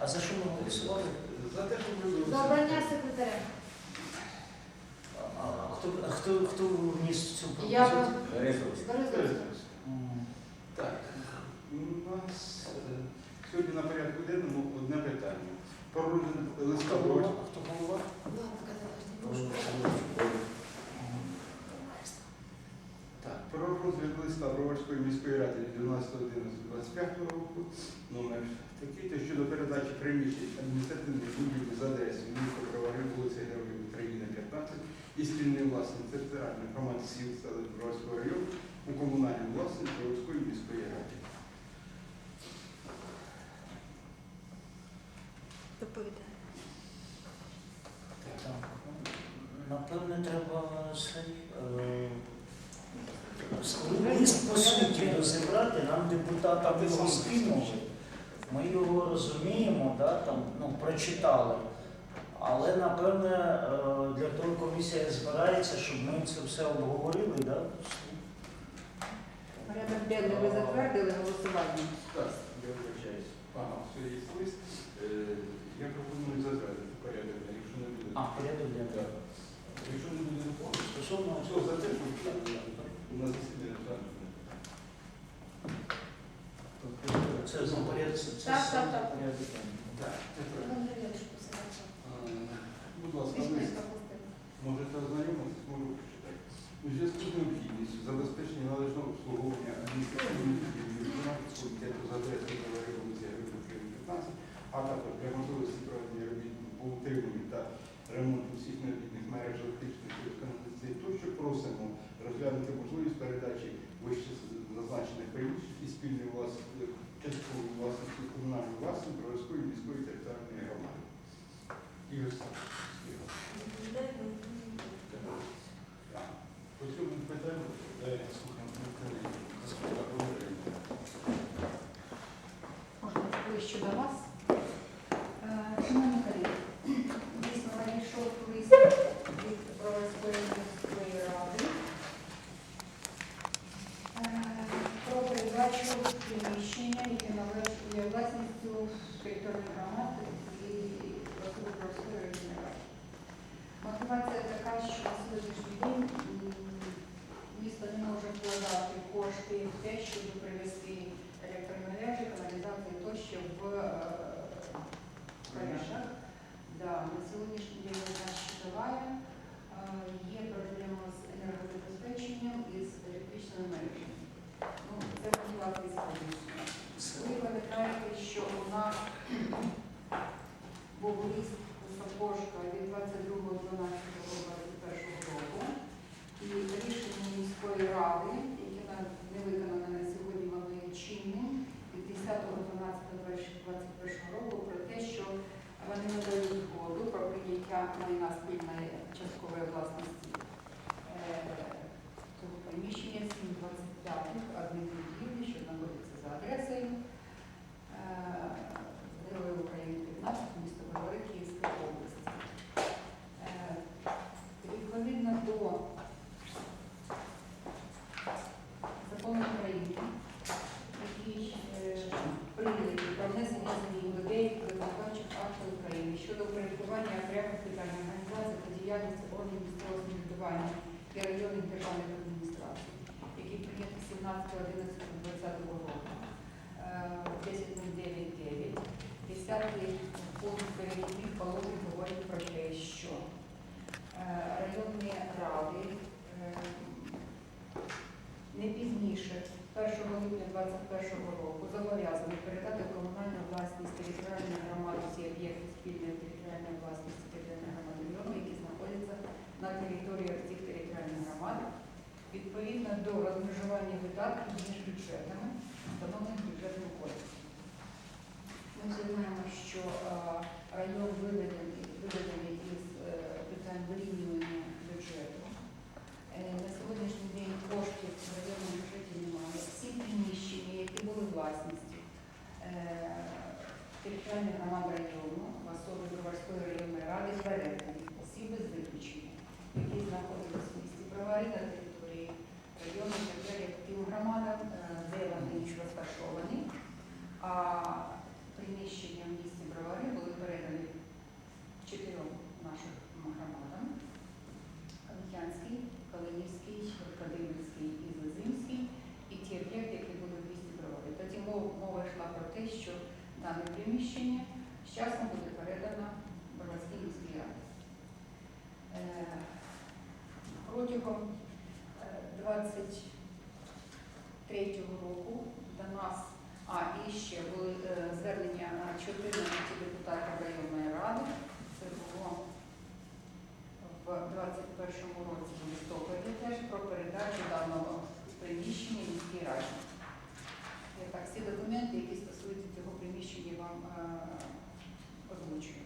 А за що ми голосували? За те, щоб ви За обрання секретаря. А а хто, а хто, хто вніс цю Я пропозицію? Березовська. М, Так, у нас е, сьогодні на порядку денному одне питання. Про розгляд листа Хто голова? Броварського- Хто голова? Так, про розгляд листа Броварської міської ради від 12.11.25 року номер такий, то щодо передачі приміщень адміністративних будівлі за адресою міста Бровари, вулиця Героїв України, 15 і спільної власності територіальної громади сіл селищ району у комунальній власності Броварської міської ради. Доповідає. Так, напевне, треба цей, лист по суті розібрати, нам депутатам його скинули. Ми його розуміємо, да, там, ну, прочитали. Але, напевне, е, для того комісія збирається, щоб ми це все обговорили. Да? Порядок денний ви затвердили голосування. Так, я вибачаюсь. Ага, все є лист. Е, Я пропоную затвердити порядок, денний, якщо не буде. А, порядок денний. Якщо не буде доповнення, Стосовно Хто за те, щоб на засідання так? це за порядок, це Так, так, так. порядок. Так. Будь ласка. Можете ознайомитися, можу прочитати. У зв'язку з необхідністю забезпечення належного обслуговування адміністративних комітету за адресою Героїв 15, а також для можливості проведення робіт по утриманню та ремонту всіх необхідних мереж електричних та каналізації, тощо просимо розглянути можливість передачі вище зазначених приміщень і спільної власності часткової власності комунальної власності Броварської міської територіальної громади. Ігор. По цьому питанню слухаємо. Можна ближче до вас. Е, Шановні колеги, дійсно надійшов лист від Броварської міської приміщення, яке належить є власністю територіальної громади і особи Броварської. Мотивація така, що на сьогоднішній день місто не може вкладати кошти в те, щоб привести електромережі, каналізації тощо в е. Да, на сьогоднішній день у нас щитовая, е, є проблема з енергозабезпеченням і з електричною мережею. Ну, це мотивація сьогоднішня. Ви пам'ятаєте, що у нас був лист у Сапожка від 22.12.21 року, і рішення міської ради, яке не виконане на сьогодні, воно є чинним, від 10.12.21 року про те, що вони надають згоду про прийняття майна спільної часткової власності приміщення 725 адмінбудівлі, що знаходиться за адресою е, Героїв України 15, місто Бровари, Київської області. Е, Відповідно до закону України, який е, прийнятий про внесення змін до деяких законодавчих актів України щодо упорядкування окремих питань організації та діяльності органів місцевого самоврядування і районних державних адміністрацій, який прийнятий 17.11.2020 року. Е, 10.09.9. 10 пункт перехідних положень говорить про те, що е, районні ради е, не пізніше 1 липня 2021 року зобов'язані передати комунальну власність територіальної громади всі об'єкти спільної територіальної власності територіальної громади району, які знаходяться на території цих територіальних громад, відповідно до розмежування видатків між бюджетами, встановлених бюджетним кодексом. Ми всі знаємо, що район виведений із е, питань вирівнювання власністю е, територіальних громад району, особи Броварської районної ради переданих осіб без виключення, які знаходились в місті Броварі на території району, тим громадам, е, де вони розташовані, а приміщення в місті Броварі були передані чотирьом приміщення. З часом буде передано Броварській міській раді. Е, Протягом е, 23-го року до нас, а і ще були е, звернення на 14 депутатів районної ради. Це було в 21-му році в листопаді теж про передачу даного приміщення міській раді. Я так, всі документи, які стосуються цього приміщення, вам е, озвучую.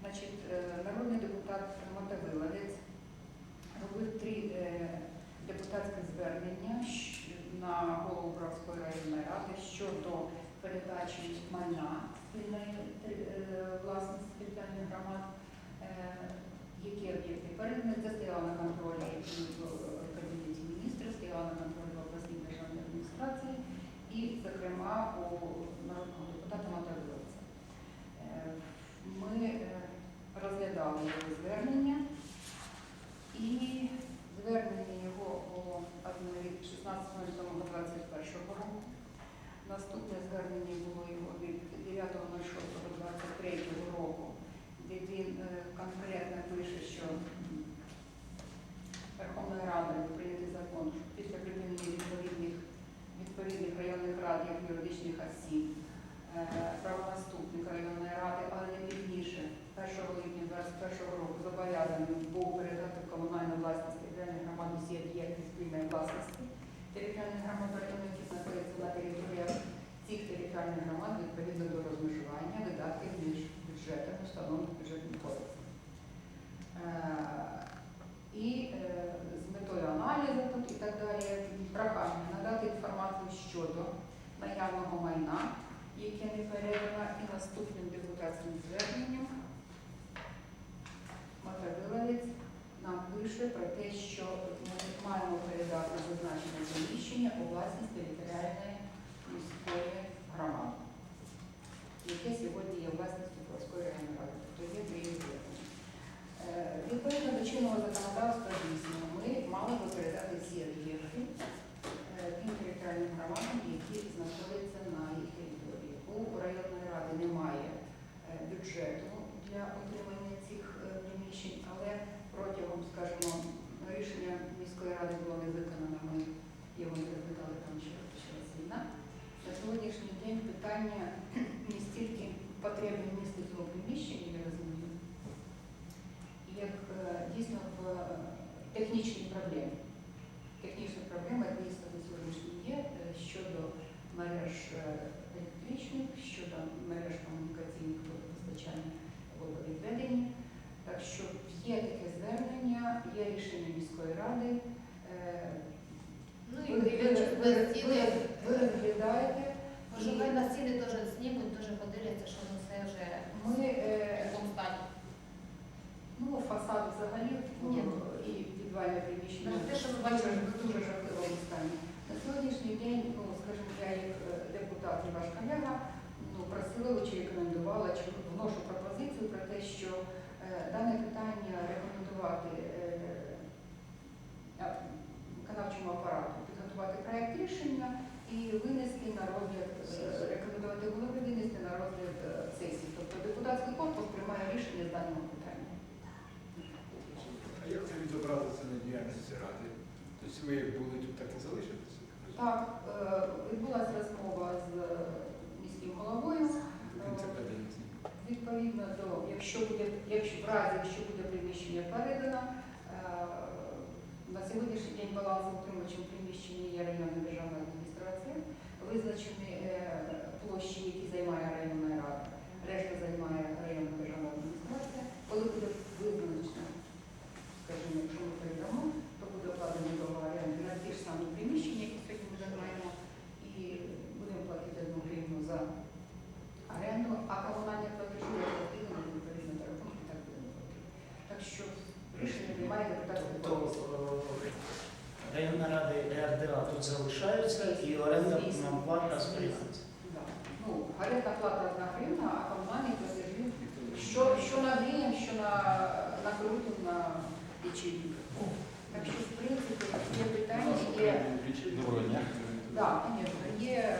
Значить, е, народний депутат Мотовиловець робив три е, депутатські звернення на голову Бровської районної ради щодо передачі майна спільної е, власності територіальних громад. Е, Які об'єкти передані, це стояло на контролі в Кабінеті міністрів, стояло на контролі в обласній державній адміністрації і, зокрема, у народного депутата Мотовиловця. Е, Ми е, розглядали його звернення і звернення його було одне від 16.07.21 року. Наступне звернення було його від 9.06.23 року, де він е, конкретно пише, що м, Верховною Радою прийнятий закон що після припинення відповідних відповідних районних рад як юридичних осіб е, правонаступник районної ради, але не пізніше 1 липня 2021 року зобов'язаний був передати в комунальну власність територіальних громад усі об'єкти спільної власності територіальних громад району, які знаходяться на територіях цих територіальних громад відповідно до розмежування видатків між бюджетами, встановлених бюджетним кодексом. Е, І е, з метою аналізу тут і так далі, прохання надати інформацію щодо наявного майна, яке не передано, і наступним депутатським зверненням Мотовиловець нам пише про те, що ми маємо передати зазначене приміщення у власність територіальної міської громади, яке сьогодні є власністю Бровської районної ради, тобто є дві. Е, Відповідно до чинного законодавства дійсно ми мали би передати всі об'єкти е, тим територіальним громадам, які знаходяться на їх території. У районної ради немає е, бюджету для отримання цих приміщень, але протягом, скажімо, рішення міської ради було не виконано, його не розглядали там ще почалась війна. На сьогоднішній день питання не стільки потреби міста цього приміщення, я розумію, як е, дійсно в е, технічній проблемі. Технічна проблема дійсно на сьогоднішній є е, щодо мереж е, електричних, щодо мереж комунікаційних водопостачання водовідведення. Так що є таке звернення, є рішення міської ради. Е, Ну Ви, і ви, дивлячись ви, на ви, ціни, ви розглядаєте. може хай на ціни теж знімуть, теж подивляться, що ну, це вже Ми е, в такому стані. ну, фасад взагалі Ні. ну, і підвальне приміщення. Ну, те, що ви дуже, бачили. дуже жахливому стані. На сьогоднішній день, ну, скажімо, я як е, депутат і ваш колега, ну, просила чи рекомендувала, чи вношу пропозицію про те, що е, дане питання рекомендувати е, а, виконавчому апарату, підготувати проект рішення і винести на розгляд, е, рекомендувати голови винести на розгляд е, сесії. Тобто депутатський корпус приймає рішення з даного питання. А як це відобразиться на діяльності ради? Тобто ви були тут, так і залишитеся? Так, е, відбулася розмова з е, міським головою. Каденції. Відповідно до, якщо буде, якщо в разі, якщо буде приміщення передано, е, на сьогоднішній день балансоутримувачем приміщення є районна державна адміністрація, визначені е, площі, які займає районна рада, решта займає районна державна адміністрація. Коли буде визначено, скажімо, якщо ми передамо, то буде укладено договор оренди на ті ж самі приміщення, які сьогодні ми займаємо, і будемо платити одну гривну за оренду, а комунальні платежі оплатили відповідно до рахунку, так будемо платити. Так що рішення немає депутатського Тобто корпусу. е, районна рада і РДА тут залишаються і оренда нам платна зберігається. Ну, орендна плата одна гривна, а комунальні платежі, що, що на грієм, що на, на крутим, на лічильник. Так що, в принципі, є питання, є, Доброго дня. да, звісно, є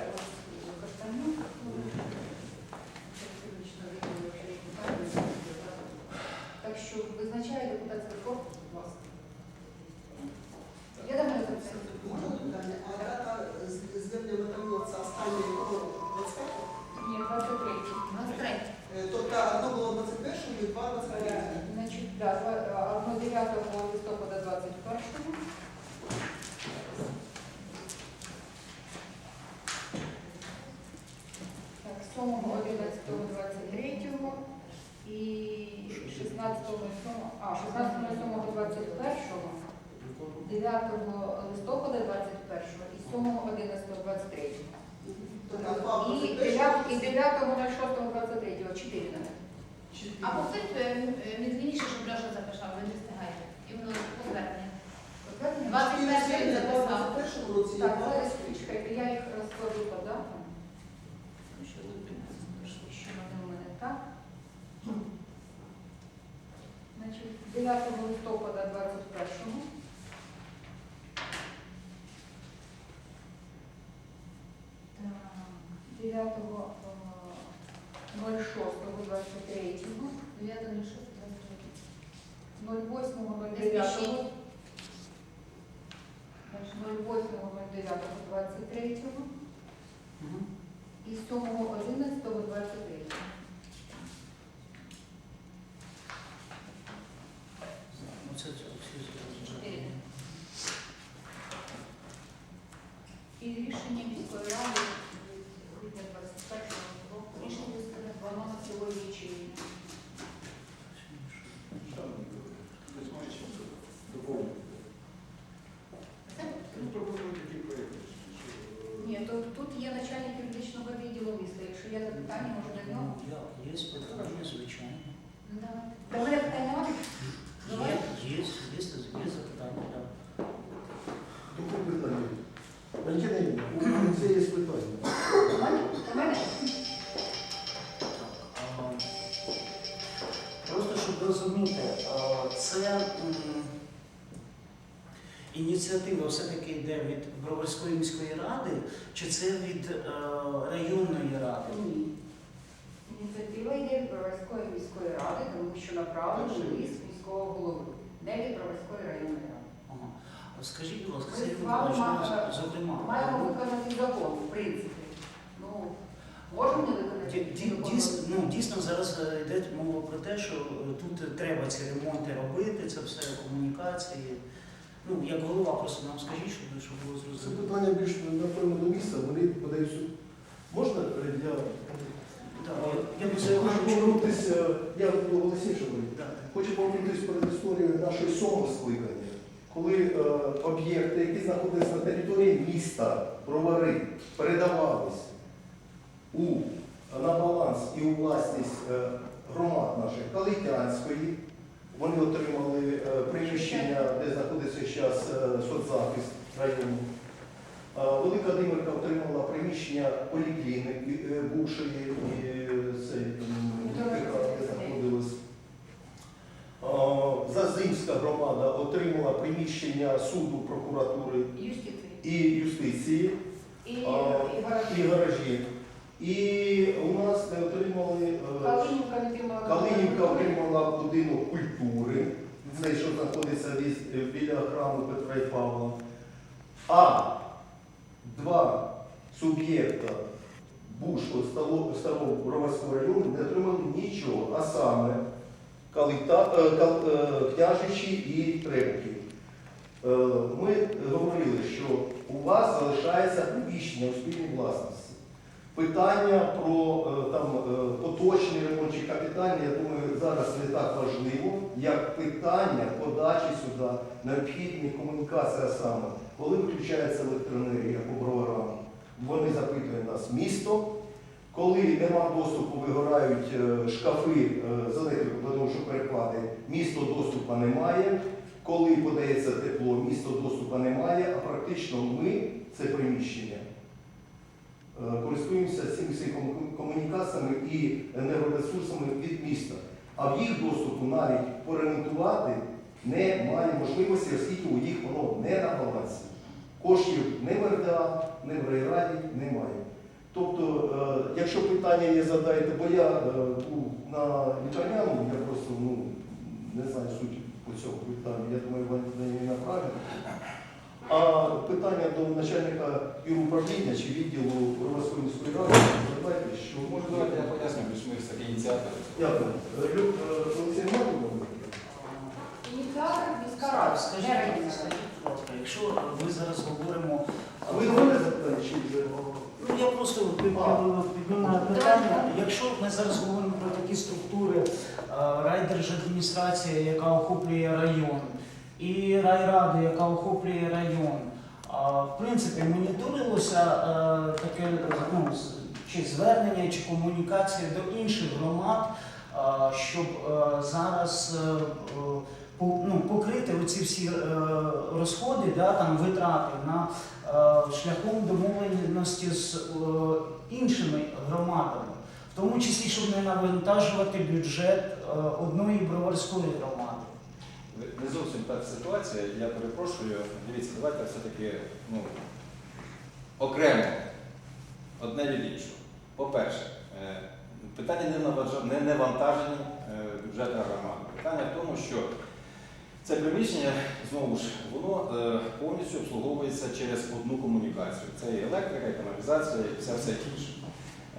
11.23 і 16.07, а 16.07.21, 9 листопада 21 і 7.11.23. І 9 і 9.06.23, 4 навіть. А повторіть е, е, щоб Льоша записав, ви не встигаєте. І воно. Розвернення? 21 записав. Так, зараз чекайте, я їх розкладу по датам. Що вони у мене так. Значить, 9 листопада 21-го. Так, 9 06 23 9 на 6, 08 09 спішіть. 08 09 23 і 7 11 23 Ну, це це всі зрозуміли. 4. І рішення міської ініціатива все-таки йде від Броварської міської ради, чи це від е, районної ради? Ні. Ініціатива йде від Броварської міської ради, тому що направлено лист міського голови, не від Броварської районної ради. Ага. А Скажіть, будь ласка, Ми Сергій з вами Миколаївич, маємо- зокрема, Маємо виконати закон, в принципі. Ну, можемо не виконати. Ді- Дійсно, ну, дійсно зараз е, йде мова про те, що е, тут треба ці ремонти робити, це все комунікації. Ну, як голова, просто нам скажіть, щоб, щоб було Це зрозуміло. питання більш напевно до місця, вони подають суд. Можна е, я? Так, я- це хочу повернутися, я голосніше. Так. Хочу повернутися перед історією нашої сьомого скликання, коли е, об'єкти, які знаходились на території міста, бровари, передавались у, на баланс і у власність е, громад наших Калитянської. Вони отримали е, приміщення, де знаходиться зараз соцзахист району. Е, Велика Димирка отримала приміщення полікліники е, бувшої е, знаходилась. Е, Зазимська громада отримала приміщення суду, прокуратури і юстиції І, і гаражі. І у нас не отримали е, Калинівка не отримала. Калинівка будинок культури, цей, що знаходиться е, біля храму Петра і Павла. А два суб'єкта Бушко Старого Броварського району не отримали нічого, а саме Калита, е, Кал- е, Княжичі і Требків. Е, Ми говорили, що у вас залишається приміщення у спільній власності. Питання про е, там е, поточний ремонт чи капітальний, я думаю, зараз не так важливо, як питання подачі сюди необхідні комунікації а саме, коли виключається електроенергія по броварам. Вони запитують нас місто. Коли нема доступу, вигорають е, шкафи з електрикою, тому що перепади, місто доступу немає. Коли подається тепло, місто доступу немає, а практично ми це приміщення. Е, користуємося цими комунікаціями і енергоресурсами від міста. А в їх доступу навіть поремонтувати немає можливості, оскільки у їх воно не на балансі. Коштів не в РДА, не в райраді немає. Тобто, е, якщо питання є, задайте, бо я е, був на лікарняному, я просто ну, не знаю суть по цьому питанню, я думаю, вони не направлені. А питання до начальника юруправління чи відділу міської ради, задайте, що Може, давайте я поясню, бо ми все-таки ініціатори. Дякую. Е, Лю- е, Олексій Маркович, Ініціатор міська рада, Скажіть, не районна. скажіть, будь ласка, якщо ми зараз говоримо а ви говорите запитання, чи вже? Ну я просто під- піднімаю питання. Якщо ми зараз говоримо про такі структури, е, райдержадміністрація, яка охоплює район, і райрада, яка охоплює район, в принципі, моніторилося е, таке ну, чи звернення, чи комунікація до інших громад, щоб е, зараз е, ну, покрити оці всі розходи, да, там, витрати на шляхом домовленості з іншими громадами, в тому числі, щоб не навантажувати бюджет одної броварської громади. Не зовсім так ситуація, я перепрошую. Дивіться, давайте все-таки ну, окремо одне від іншого. По-перше, е, питання не навантаж- не навантажені е, громади. Питання в тому, що це приміщення, знову ж, воно е, повністю обслуговується через одну комунікацію. Це і електрика, і каналізація, і все інше.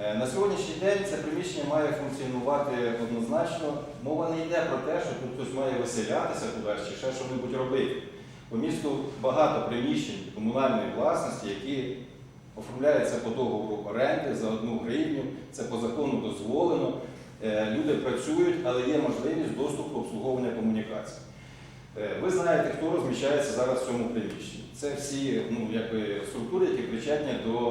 Е, На сьогоднішній день це приміщення має функціонувати однозначно. Мова не йде про те, що тут хтось має виселятися кудись чи ще що-небудь робити. По місту багато приміщень комунальної власності, які оформляються по договору оренди за одну гривню. Це по закону дозволено. Е, Люди працюють, але є можливість доступу обслуговування комунікацій. Е, Ви знаєте, хто розміщається зараз в цьому приміщенні. Це всі ну, якби, структури, які причетні до,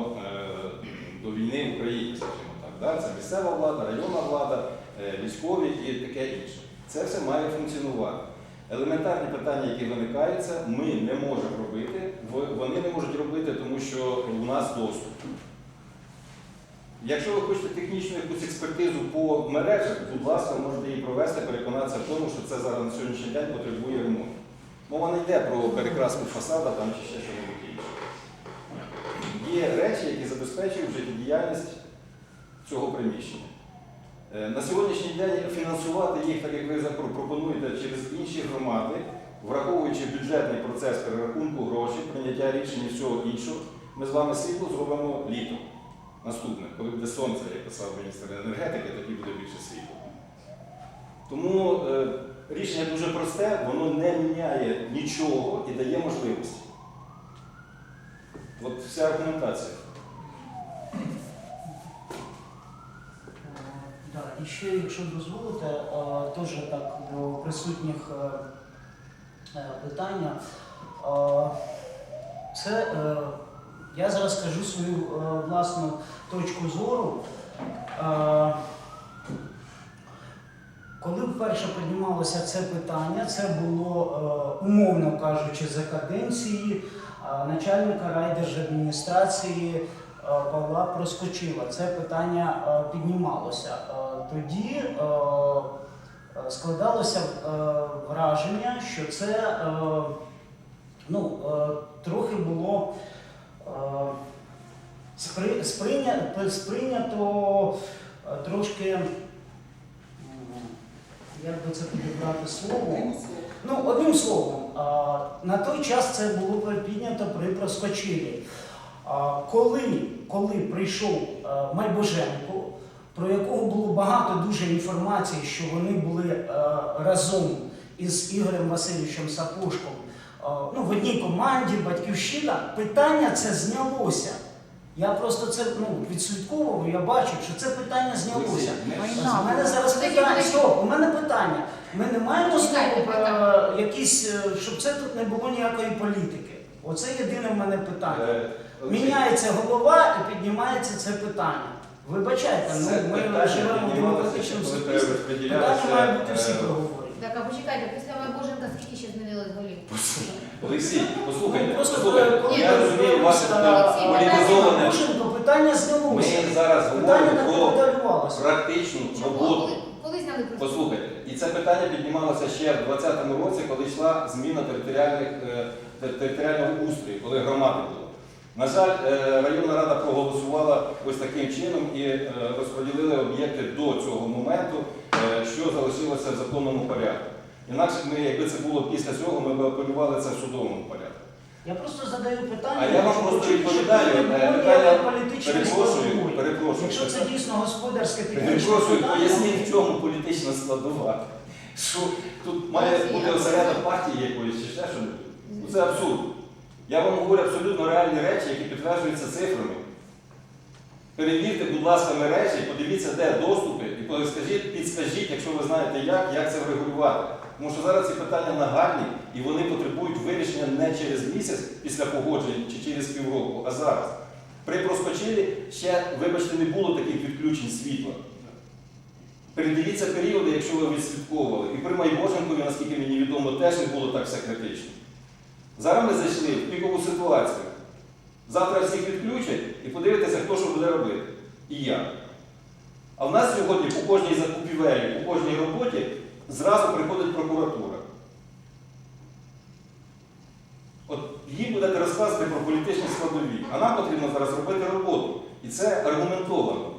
до війни в Україні, скажімо так. Да? Це місцева влада, районна влада, е, військові і таке інше. Це все має функціонувати. Елементарні питання, які виникаються, ми не можемо робити, вони не можуть робити, тому що у нас доступ. Якщо ви хочете технічну якусь експертизу по мережах, будь ласка, можете її провести, переконатися в тому, що це зараз на сьогоднішній день потребує ремонту. Мова не йде про перекраску фасада там чи ще щось інше. Є речі, які забезпечують життєдіяльність цього приміщення. Е, На сьогоднішній день фінансувати їх, так як ви пропонуєте, через інші громади, враховуючи бюджетний процес перерахунку грошей, прийняття рішень і всього іншого, ми з вами світло зробимо літом. Наступне, коли буде сонце, як писав міністр енергетики, тоді буде більше світла. Тому е, рішення дуже просте, воно не міняє нічого і дає можливості. От вся аргументація. Е, Да, і ще, якщо дозволите, теж так до присутніх е, е, питання. Це е, я зараз скажу свою власну точку зору. Коли вперше піднімалося це питання, це було, умовно кажучи, за каденції начальника райдержадміністрації Павла Проскочила. Це питання е, піднімалося. Е, Тоді е, е, складалося е, враження, що це е, ну, е, трохи було е, спри- сприйня- сприйнято е, трошки, як би це підібрати слово, Ну, одним словом, на той час це було піднято при Проскочилі. Коли, коли прийшов а, Майбоженко, про якого було багато дуже інформації, що вони були разом із Ігорем Васильовичем Сапожком ну, в одній команді Батьківщина, питання це знялося. Я просто це ну, відслідковував, я бачу, що це питання знялося. У мене зараз питання. Стоп, у мене питання. Ми не маємо знову е, якісь, е, щоб це тут не було ніякої політики. Оце єдине в мене питання. Міняється голова і піднімається це питання. Вибачайте, ну ми живемо в демократичному суспільстві. Питання має бути всі е, проговорені. Так, а почекайте, після Майбоженка скільки ще змінилось голів? Олексій, послухайте, Ну, просто послухайте. коли Я розумію ваше Олексій, політизоване. Майбоженко, питання знялося. Ми зараз Питання говоримо не про подалювалося. практичну роботу. Коли, коли зняли просто? Послухайте, і це питання піднімалося ще в 2020 році, коли йшла зміна територіальних, е, те- територіального устрою, коли громади було. На жаль, е, районна рада проголосувала ось таким чином і е, розподілили об'єкти до цього моменту, е, що залишилося в законному порядку. Інакше ми, якби це було після цього, ми б апелювали це в судовому порядку. Я просто задаю питання. А я вам просто відповідаю, питання- Перепрошую, перепрошую. Якщо це дійсно господарське технічне Перепрошую, поясніть, в чому політична складова. Що тут має бути осередок партії якоїсь чи ще щось? Ну це абсурд. Я вам говорю абсолютно реальні речі, які підтверджуються цифрами. Перевірте, будь ласка, мережі, подивіться, де доступи, і підскажіть, підскажіть, якщо ви знаєте як, як це врегулювати. Тому що зараз ці питання нагальні і вони потребують вирішення не через місяць після погодження чи через півроку, а зараз. При проскочилі ще, вибачте, не було таких відключень світла. Передивіться періоди, якщо ви відслідковували. І при Майбоженкові, наскільки мені відомо, теж не було так все критично. Зараз ми зайшли в пікову ситуацію. Завтра всіх відключать і подивитися, хто що буде робити. І як. А в нас сьогодні по кожній закупівелі, по кожній роботі зразу приходить прокуратура. От їй будете розказувати про політичні складові, а нам потрібно зараз робити роботу. І це аргументовано.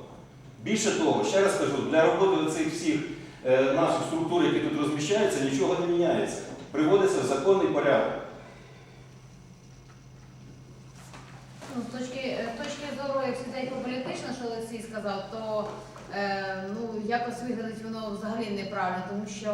Більше того, ще раз кажу, для роботи цих всіх е, наших структур, які тут розміщаються, нічого не міняється. Приводиться в законний порядок. Ну, з точки, е, точки зору, як сидять політично, що Олексій сказав, то е, ну, якось виглядить воно взагалі неправильно, тому що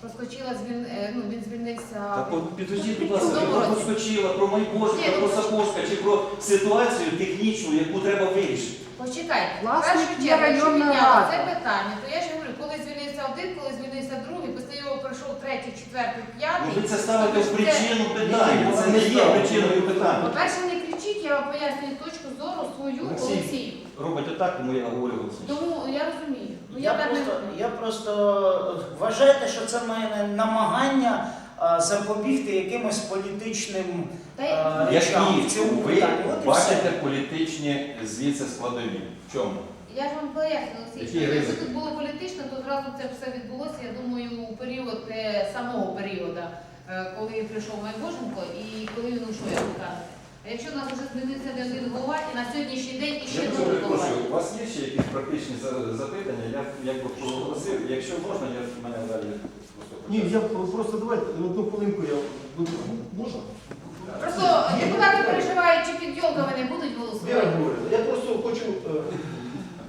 проскочила звіль... е, ну, він звільнився. Так от підождіть, будь ласка, про Проскочила, про ну, про Сапожка чи про ситуацію технічну, яку треба вирішити. Почекайте, в Власник першу є чергу, якщо районна підняли рада. це питання, то я ж говорю, коли звільнився один, коли звільнився другий, після його пройшов третій, четвертий, Ну, п'ятий. ви це ставите в Це- причину питання. Це не є причиною питання. По-перше, не я вам пояснюю точку зору свою Олексій. Олексію. Робить отак, тому я говорю Олексій. Тому я розумію. Ну, Я так не просто, я просто е, вважайте, що це моє намагання е, запобігти якимось політичним Та й- е, речам в Які цьому ви питанні. От і бачите все. політичні звідси складові? В чому? Я ж вам поясню, Олексій, що якщо ризики? тут було політично, то зразу це все відбулося, я думаю, у період е, самого періоду, е, коли прийшов Майбоженко і коли він ушов, як ви кажете. А якщо у нас вже змінився не один голова, і на сьогоднішній день Я іще дуже новий голова. перепрошую, у вас є ще якісь практичні за- запитання? Я як би проголосив. Якщо можна, я в мене далі просто Ні, я просто давайте одну хвилинку я можна? Просто депутати переживають, чи під йолками не будуть Віра голосувати. Григорівна, я просто хочу. е,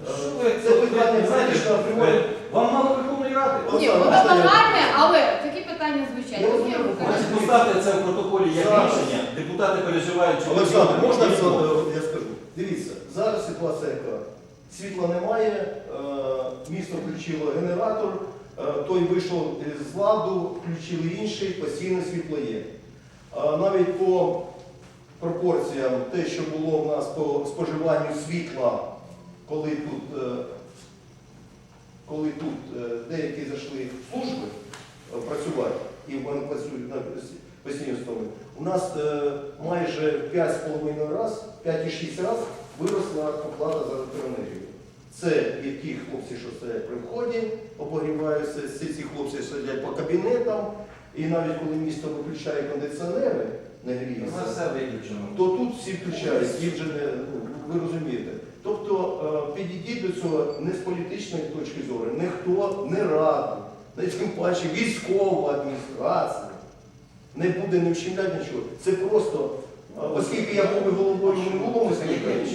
е, Що ви- Це питання знаєте, знаєте, ви- Вам мало Верховної Ради? Ні, воно можна я- але такі питання. Я розумію, я поставте це в протоколі як Зараз. рішення. Депутати переживають, чи Олександр, можна я, е, скажу? Дивіться, зараз ситуація яка. Світла немає, е, місто включило генератор, е, той вийшов з ладу, включили інший, постійно світло є. Навіть по пропорціям, те, що було в нас по споживанню світла, коли тут, е, коли тут е, деякі зайшли в служби е, працювати, і вони працюють на постійній основі, у нас е, майже 5,5 раз, 5,6 раз виросла оплата за електроенергію. Це і ті хлопці, що стоять при вході, обогріваються, всі ці хлопці сидять по кабінетам, і навіть коли місто виключає кондиціонери, не гріється, все виключено. то тут всі включають, їх вже не, ну, ви розумієте. Тобто е, підійдіть до цього не з політичної точки зору, ніхто не рада, не тим паче військова адміністрація не буде не вщемляти нічого. Це просто, оскільки я був і головою минулому зробити?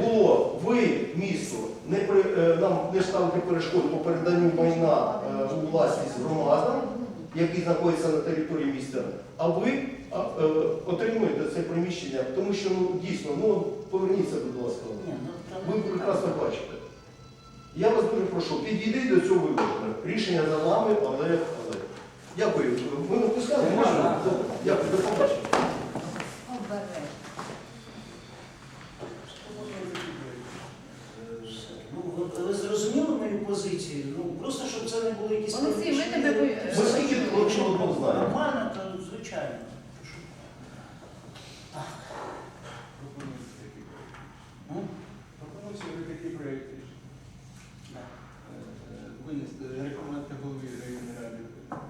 було ви, місто, не при, е, нам не ставити перешкод по переданню майна е, у власність громадам, які знаходяться на території міста, а ви а, е, отримуєте це приміщення, тому що ну, дійсно, ну поверніться, будь ласка. Ну, Ви прекрасно бачите. Я вас дуже прошу, підійдіть до цього виваження. Рішення за вами, але, але. Дякую. Ми випускали. Можна? Дякую, до побачення. Ну, ви, зрозуміли мою позицію? Ну, просто щоб це не було якісь Олексій, ми тебе Ми скільки років одного знаємо? Нормально, то звичайно. Пропонується такий проєкт. Ну, Пропонується вже такий проєкт рішення. Е, е, Винести, рекомендувати голові районної ради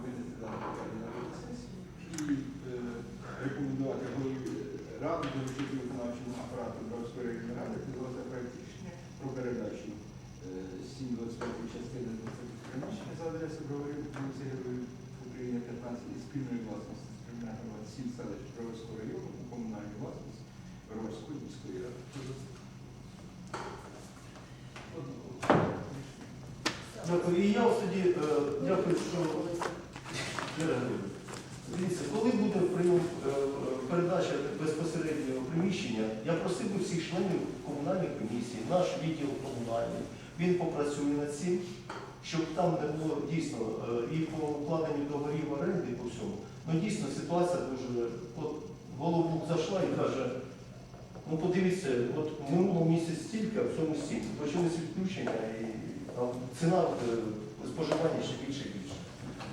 винести дане питання на розгляд сесії і е, рекомендувати голові ради доручити виконавчому апарату Бровської районної ради підготувати проєкт рішення про передачу е, 7.25 частини 20 приміщення за адресою Броварів, вулиці Героїв України 15 із спільної власності з кримінального 7 селищ Броварського району у комунальній власності Броварської міської ради. Одного. Дякую. І я ось тоді, е, дякую, що Дивіться, коли буде прийом е, передача безпосереднього приміщення, я просив би всіх членів комунальної комісії, наш відділ комунальний, він попрацює над цим, щоб там не було дійсно е, і по укладенню договорів оренди, і по всьому. Ну дійсно ситуація дуже. От Голубук зайшла і каже, ну подивіться, от в минулому місяці стільки, а в цьому стільки. Почалися відключення і ціна е, споживання ще більше і більше.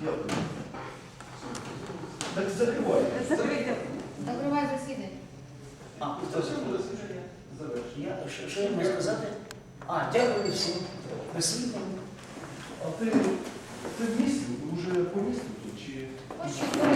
Дякую. Так закривайте. Закриваю засідання. А, хто Це це? буде засідання. Я, що, що я можу сказати? А, дякую всім. Присвітно. А ти, ти в місті, вже по місту тут чи? Ось що